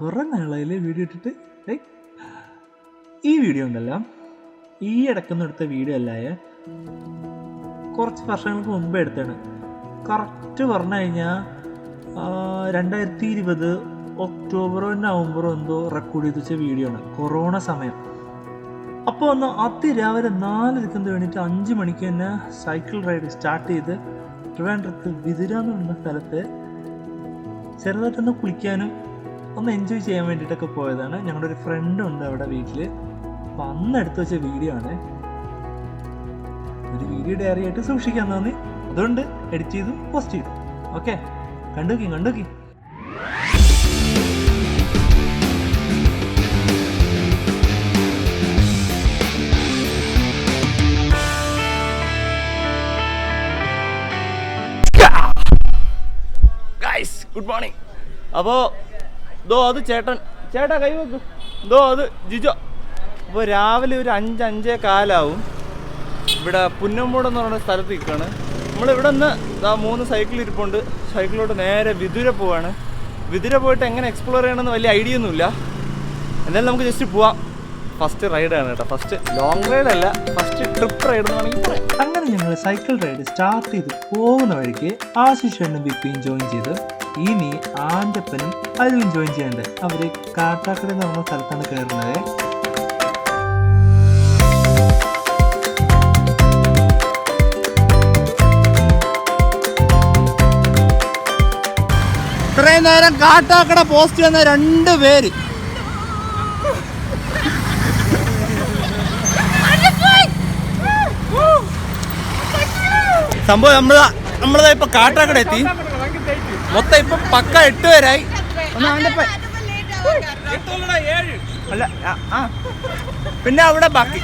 കുറേ നാളായില്ലേ വീഡിയോ ഇട്ടിട്ട്? ഈ വീഡിയോ ഉണ്ടല്ലോ. ഈ ഇടയ്ക്കൊന്നും എടുത്ത വീഡിയോ അല്ലായ കുറച്ച് വർഷങ്ങൾക്ക് മുമ്പ് എടുത്താണ് കറക്റ്റ് പറഞ്ഞു കഴിഞ്ഞാൽ രണ്ടായിരത്തി ഇരുപത് ഒക്ടോബറോ നവംബറോ എന്തോ റെക്കോർഡ് ചെയ്ത് വെച്ച വീഡിയോ ആണ്. കൊറോണ സമയം. അപ്പോൾ ഒന്ന് അതിരാവിലെ നാലിരിക്കുന്നത് വേണ്ടിയിട്ട് അഞ്ച് മണിക്ക് തന്നെ സൈക്കിൾ റൈഡ് സ്റ്റാർട്ട് ചെയ്ത് ട്രിവാൻഡ്രത്ത് വിതിരാന്ന് പറയുന്ന സ്ഥലത്ത് ചെറുതായിട്ടൊന്ന് കുളിക്കാനും ഒന്ന് എൻജോയ് ചെയ്യാൻ വേണ്ടിയിട്ടൊക്കെ പോയതാണ്. ഞങ്ങളുടെ ഒരു ഫ്രണ്ട് ഉണ്ട് അവിടെ വീട്ടിൽ അപ്പം അന്ന് എടുത്തു വെച്ച വീഡിയോ ആണ്. ഒരു വീഡിയോ ഡയറി ആയിട്ട് സൂക്ഷിക്കാൻ തോന്നി. അതുകൊണ്ട് എഡിറ്റ് ചെയ്തു പോസ്റ്റ് ചെയ്തു. ഓക്കെ കണ്ടുക്കി ഗൈസ് ഗുഡ് മോർണിംഗ് അപ്പോൾ ദോ അത് ചേട്ടൻ. ചേട്ടാ കൈ വെക്കും. ദോ അത് ജിജോ. അപ്പോൾ രാവിലെ ഒരു അഞ്ച് അഞ്ചേ കാലാവും. ഇവിടെ പുന്നമ്പൂട് എന്ന് പറയുന്ന സ്ഥലത്ത് നിൽക്കുകയാണ് നമ്മൾ ഇവിടെ നിന്ന് ഇതാ മൂന്ന് സൈക്കിൾ ഇരിപ്പുണ്ട്. സൈക്കിളിലോട്ട് നേരെ വിതുര പോവാണ്. വിതുര പോയിട്ട് എങ്ങനെ എക്സ്പ്ലോർ ചെയ്യണമെന്ന് വലിയ ഐഡിയ ഒന്നുമില്ല. എന്നാലും നമുക്ക് ജസ്റ്റ് പോവാം. ഫസ്റ്റ് റൈഡാണ് കേട്ടോ. ഫസ്റ്റ് ലോങ് റൈഡല്ല ഫസ്റ്റ് ട്രിപ്പ് റൈഡ് എന്ന് വേണമെങ്കിൽ അങ്ങനെ ഞങ്ങൾ സൈക്കിൾ റൈഡ് സ്റ്റാർട്ട് ചെയ്ത് പോകുന്ന വഴിക്ക് ആശിഷ് ആശിഷനും ബിപ്പിയും ജോയിൻ ചെയ്ത് ഇനി ആന്റപ്പനും അതിലും ജോയിൻ ചെയ്യേണ്ടത് അവർ കാട്ടാക്കട എന്ന് പറഞ്ഞ സ്ഥലത്താണ് കയറുന്നത്. ഇത്രയും നേരം കാട്ടാക്കട പോസ്റ്റ് വന്ന രണ്ട് പേര്. സംഭവം നമ്മളതാ നമ്മളതാ ഇപ്പൊ കാട്ടാക്കട എത്തി. മൊത്തം ഇപ്പൊ പക്ക എട്ട് പേരായി. ഒന്ന് അവന്റെ പ- അല്ല ആ, ആ. പിന്നെ അവിടെ ബാക്കി.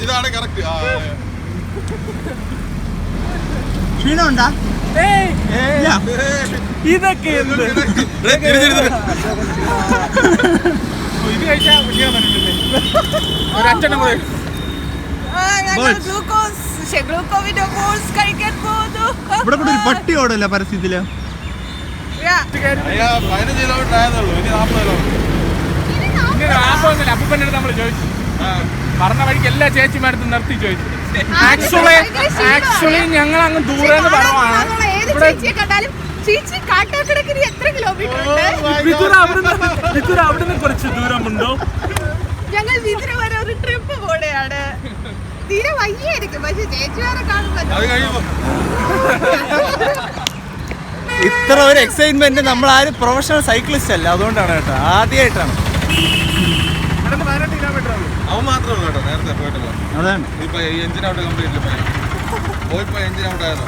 ഇതാണ് കറക്റ്റ് ക്ഷീണമുണ്ടാ? ഇതൊക്കെ എന്ത്? ഇത് ഗ്ലൂക്കോവിന്റെ ഒരച്ഛനും കൂടെ ഇവിടെ കൂടെ ഒരു പട്ടി ഓടല്ല പരസ്യത്തിൽ? Yeah. പതിനഞ്ച് കിലോമീറ്റർ ആയതുള്ളൂ ഇനി നാൽപ്പത് കിലോമീറ്റർ ആപ്പൊന്നുമില്ല അപ്പൂപ്പന്റെ അടുത്ത് നമ്മൾ ചോദിച്ചു. പറഞ്ഞ വഴിക്ക് എല്ലാ ചേച്ചിമാരടുത്തും നിർത്തി ചോദിച്ചു. ആക്ച്വലി ആക്ച്വലി ഞങ്ങൾ അങ്ങ് ദൂരെ ഉണ്ട്? വിതുര അവിടുന്ന് കുറച്ച് ദൂരമുണ്ടോ ഞങ്ങൾ വിതിര വരെ ഒരു ട്രിപ്പ് പോടെയാണ് തീരെ വയ്യായിരിക്കും. പക്ഷെ ചേച്ചിമാരെ കാണുമ്പോൾ ഇത്ര ഒരു എക്സൈറ്റ്മെന്റ് നമ്മൾ ആരും പ്രൊഫഷണൽ സൈക്ലിസ്റ്റ് അല്ല. അതുകൊണ്ടാണ് കേട്ടോ. ആദ്യമായിട്ടാണ് അവൻ മാത്രമേ ഉള്ളൂ കേട്ടോ. നേരത്തെ പോയിട്ടില്ല അതാണ്. ഇപ്പൊ എഞ്ചിൻ ഔട്ട് കംപ്ലീറ്റ് പോയിപ്പോ എഞ്ചിൻ ഔട്ട് ആയതോ.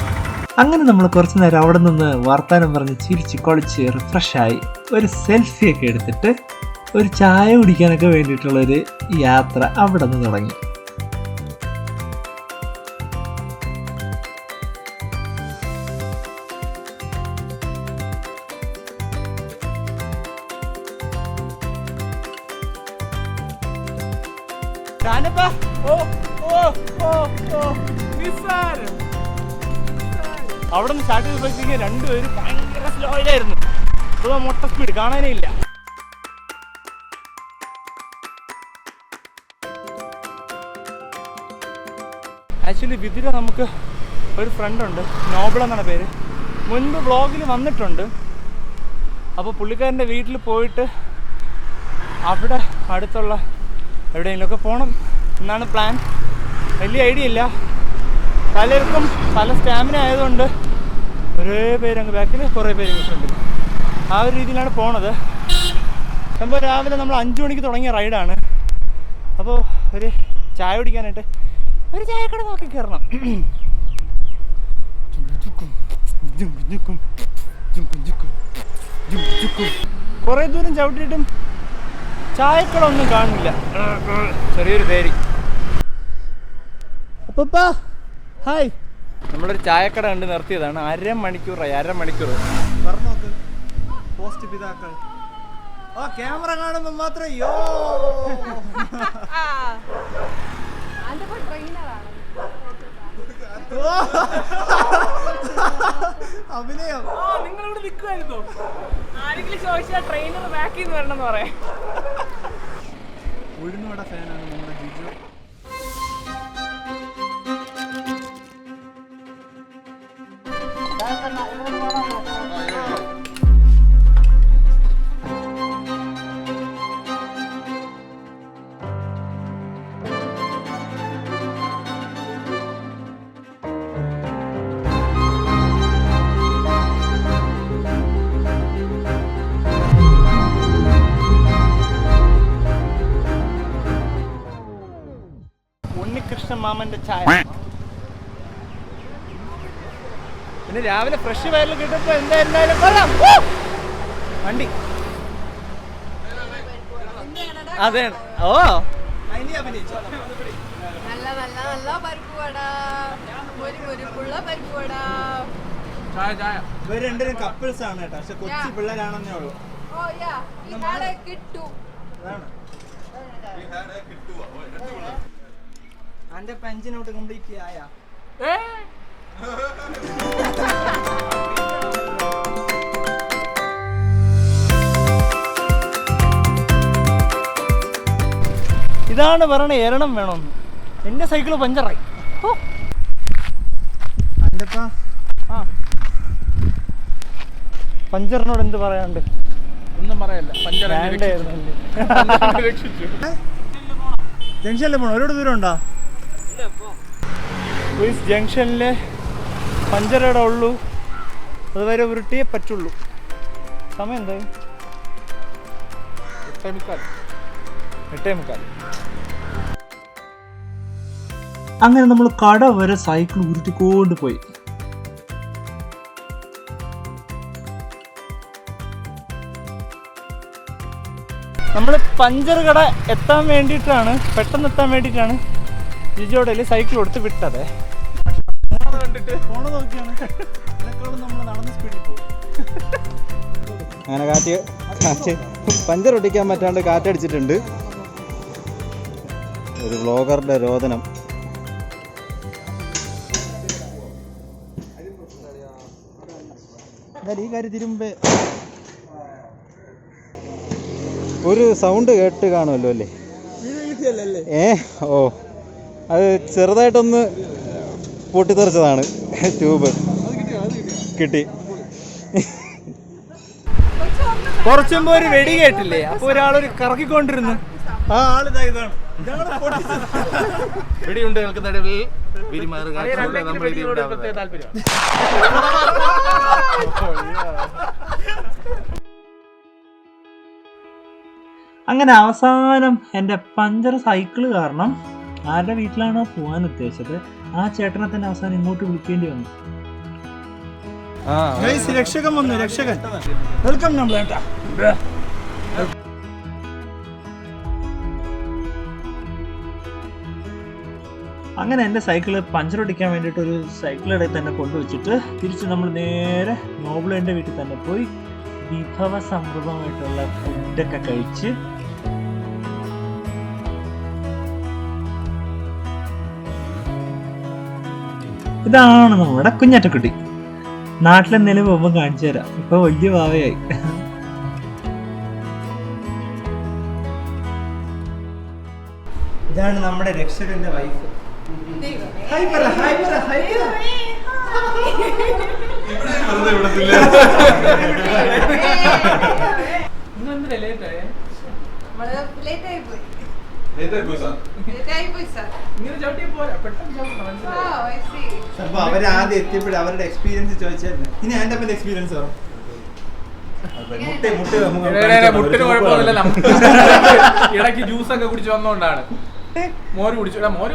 അങ്ങനെ നമ്മൾ കുറച്ച് നേരം അവിടെ നിന്ന് വർത്താനം പറഞ്ഞ് ചിരിച്ച് കൊളിച്ച് റിഫ്രഷായി ഒരു സെൽഫിയൊക്കെ എടുത്തിട്ട് ഒരു ചായ കുടിക്കാനൊക്കെ വേണ്ടിയിട്ടുള്ളൊരു യാത്ര അവിടെ നിന്ന് തുടങ്ങി. അവിടെ നിന്ന് സ്റ്റാർട്ട് ചെയ്തപ്പോഴത്തേക്ക് രണ്ടുപേരും ഭയങ്കര സ്ലോയിലായിരുന്നു ഇപ്പൊ മൊട്ട സ്പീഡ് കാണാനേ ഇല്ല. ആക്ച്വലി വിതിര നമുക്ക് ഒരു ഫ്രണ്ട് ഉണ്ട് നോബിൾ എന്നാണ് പേര്. മുൻപ് ബ്ലോഗിൽ വന്നിട്ടുണ്ട്. അപ്പോൾ പുള്ളിക്കാരന്റെ വീട്ടിൽ പോയിട്ട് അവിടെ അടുത്തുള്ള എവിടെയെങ്കിലുമൊക്കെ പോകണം എന്നാണ് പ്ലാൻ വലിയ ഐഡിയ ഇല്ല. പലർക്കും പല സ്റ്റാമിന ആയതുകൊണ്ട് ഒരേ പേര് അങ്ങ് ബാക്കിൽ കുറേ പേര് കിട്ടുന്നുണ്ട് ആ ഒരു രീതിയിലാണ് പോണത്. സംഭവം രാവിലെ നമ്മൾ അഞ്ച് മണിക്ക് തുടങ്ങിയ റൈഡാണ് അപ്പോൾ ഒരു ചായ കുടിക്കാനായിട്ട് ഒരു ചായക്കട നോക്കി കയറണം കുറേ ദൂരം ചവിട്ടിയിട്ടും ചായക്കട ഒന്നും കാണില്ല ചെറിയൊരു തേരി അപ്പപ്പാ ഹായ്. നമ്മളൊരു ചായക്കട കണ്ട് നിർത്തിയതാണ്. അരമണിക്കൂറായി അരമണിക്കൂർ. പോസ്റ്റ് പിതാക്കൾ. ആ ക്യാമറ കാണുമ്പോൾ മാത്രം യോ. അഭിനയം. നിൽക്കുമായിരുന്നോ ആരെങ്കിലും ചോദിച്ചാൽ ട്രെയിനർ ബാക്കിൽ നിന്ന് വരണം എന്ന് പറയാം. ഉഴുന്നുവട ഫാനാണ് നമ്മുടെ ജിജു. ഉണ്ണികൃഷ്ണൻ മാമന്റെ ചായ. പിന്നെ രാവിലെ ഫ്രഷ് വയറിൽ കിട്ടുമ്പോ എന്തായിരുന്നാലും കൊള്ളാം. വണ്ടി. അതെ. ഓ. നല്ല നല്ല നല്ല പരിപ്പ് വട. ഒരു മുരുക്കുള്ള പരിപ്പ് വട. ചായ ചായ. ഇവർ രണ്ടുപേരും കപ്പിൾസ് ആണ് കേട്ടോ. പക്ഷെ കൊച്ചു പിള്ളേരാണെന്നേ ഉള്ളൂ. ഓ യാ ഈ നാളെ കിട്ടു. അതാണ്. അന്റെ പെഞ്ചിനോട്ട് കംപ്ലീറ്റ് ആയ? ഇതാണ് പറയണ എരണം വേണമെന്ന് എന്റെ സൈക്കിൾ പഞ്ചറായി. ഓ അന്റെ ആ. പഞ്ചറിനോട് എന്ത് പറയാണ്ട് ഒന്നും പറയല്ല. ജംഗ്ഷനിൽ പോണോ? ഒരുപാട് ദൂരം ഉണ്ടോ ജംഗ്ഷനിലെ പഞ്ചറയുടെ ഉള്ളൂ. അതുവരെ ഉരുട്ടിയേ പറ്റുള്ളൂ. സമയം എന്തായി? എട്ടേ മുക്കാൽ എട്ടേ മുക്കാൽ അങ്ങനെ നമ്മൾ കട വരെ സൈക്കിൾ ഉരുട്ടിക്കൊണ്ട് പോയി. നമ്മൾ പഞ്ചർ കട എത്താൻ വേണ്ടിയിട്ടാണ് പെട്ടെന്ന് എത്താൻ വേണ്ടിയിട്ടാണ് ജിജോടയിൽ സൈക്കിൾ കൊടുത്ത് വിട്ടത്. ഫോണ് നോക്കിയാണ്. ഇതിനേക്കാളും നമ്മൾ നടന്ന് സ്പീഡിൽ പോകും അങ്ങനെ കാറ്റ് കാറ്റ് പഞ്ചർ ഒട്ടിക്കാൻ പറ്റാണ്ട് കാറ്റടിച്ചിട്ടുണ്ട്. ഒരു വ്ളോഗറുടെ രോദനം. ഈ കാര്യം തിരുമ്പേ. ഒരു സൗണ്ട് കേട്ട് കാണുമല്ലോ അല്ലേ? ഏ ഓ. അത് ചെറുതായിട്ടൊന്ന് പൊട്ടിത്തെറിച്ചതാണ് ട്യൂബ്. കിട്ടി. കുറച്ചു മുമ്പ് ഒരു വെടി കേട്ടില്ലേ? അപ്പൊ ഒരാളൊരു കറക്കിക്കൊണ്ടിരുന്നു ആ ആളിതാ ഇതാണ്. വെടിയുണ്ട് നമ്മൾ അങ്ങനെ അവസാനം എന്റെ പഞ്ചർ സൈക്കിൾ കാരണം ആരുടെ വീട്ടിലാണോ പോകാൻ ഉദ്ദേശിച്ചത്? ആ ചേട്ടനെ തന്നെ അവസാനം ഇങ്ങോട്ട് വിളിക്കേണ്ടി വന്നു. രക്ഷകൻ വന്നു രക്ഷകൻ. വെൽക്കം നമ്മളേട്ടാ അങ്ങനെ എന്റെ സൈക്കിൾ പഞ്ചർ ഒടിക്കാൻ വേണ്ടിയിട്ട് ഒരു സൈക്കിൾ ഇടയിൽ തന്നെ കൊണ്ടുവച്ചിട്ട് തിരിച്ച് നമ്മൾ നേരെ നോബിളേന്റെ വീട്ടിൽ തന്നെ പോയി വിഭവ സമൃദ്ധമായിട്ടുള്ള ഫുഡൊക്കെ കഴിച്ച് ഇതാണ് നമ്മുടെ കുഞ്ഞാറ്റക്കുട്ടി. നാട്ടിലെന്തേലും പോകുമ്പോൾ കാണിച്ചു തരാം. ഇപ്പൊ വലിയ ഭാവയായി ഇതാണ് നമ്മുടെ രക്ഷകന്റെ വൈഫ് എന്തിനാ ലേറ്റ് ആയി? നമ്മൾ ലേറ്റ് ആയി പോയി. ലേറ്റ് ആയി പോയി സാർ ഇങ്ങനെ ചവിട്ടിയാ പോരാ പെട്ടെന്ന് ചവിട്ടണം മനസ്സിലായോ അപ്പൊ അവരാദ്യം ആദ്യം എത്തിയപ്പോഴും അവരുടെ എക്സ്പീരിയൻസ് ചോദിച്ചായിരുന്നു. ഇനി എന്റെ അപ്പന്റെ എക്സ്പീരിയൻസ് പറ മുട്ട മുട്ട മുട്ടിന് കുഴപ്പമൊന്നുമില്ല നമുക്ക് ഇടയ്ക്ക് ജ്യൂസ് ഒക്കെ കുടിച്ച്. വന്നോണ്ടാണ് മോര് കുടിച്ചു എടാ, മോര്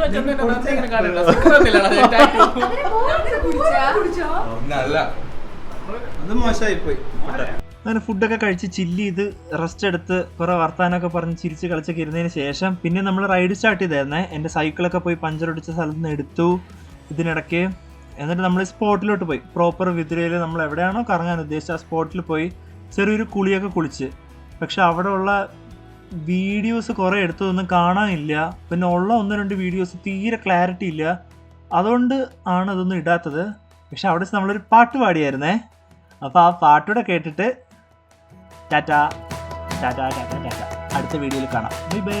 അത് മോശമായി പോയി അങ്ങനെ ഫുഡൊക്കെ കഴിച്ച് ചില്ല് ചെയ്ത് റെസ്റ്റ് എടുത്ത് കുറെ വർത്താനൊക്കെ പറഞ്ഞ് ചിരിച്ച് കളിച്ചൊക്കെ ഇരുന്നതിന് ശേഷം പിന്നെ നമ്മൾ റൈഡ് സ്റ്റാർട്ട് ചെയ്തായിരുന്നേ. എന്റെ സൈക്കിളൊക്കെ പോയി പഞ്ചർ ഒടിച്ച സ്ഥലത്ത് നിന്ന് എടുത്തു. ഇതിനിടയ്ക്ക് എന്നിട്ട് നമ്മൾ സ്പോട്ടിലോട്ട് പോയി. പ്രോപ്പർ വിതിരയിൽ നമ്മൾ എവിടെയാണോ കറങ്ങാൻ ഉദ്ദേശിച്ച ആ സ്പോട്ടിൽ പോയി ചെറിയൊരു കുളിയൊക്കെ കുളിച്ച്. പക്ഷെ അവിടെ ഉള്ള വീഡിയോസ് കുറേ എടുത്തതൊന്നും കാണാനില്ല. പിന്നെ ഉള്ള ഒന്ന് രണ്ട് വീഡിയോസ് തീരെ ക്ലാരിറ്റി ഇല്ല. അതുകൊണ്ട് ആണ് അതൊന്നും ഇടാത്തത്. പക്ഷെ അവിടെ നമ്മളൊരു പാട്ട് പാടിയായിരുന്നേ. അപ്പോൾ ആ പാട്ടൂടെ കേട്ടിട്ട് ടാറ്റ ടാറ്റ ടാറ്റ ടാറ്റ. അടുത്ത വീഡിയോയിൽ കാണാം. Bye bye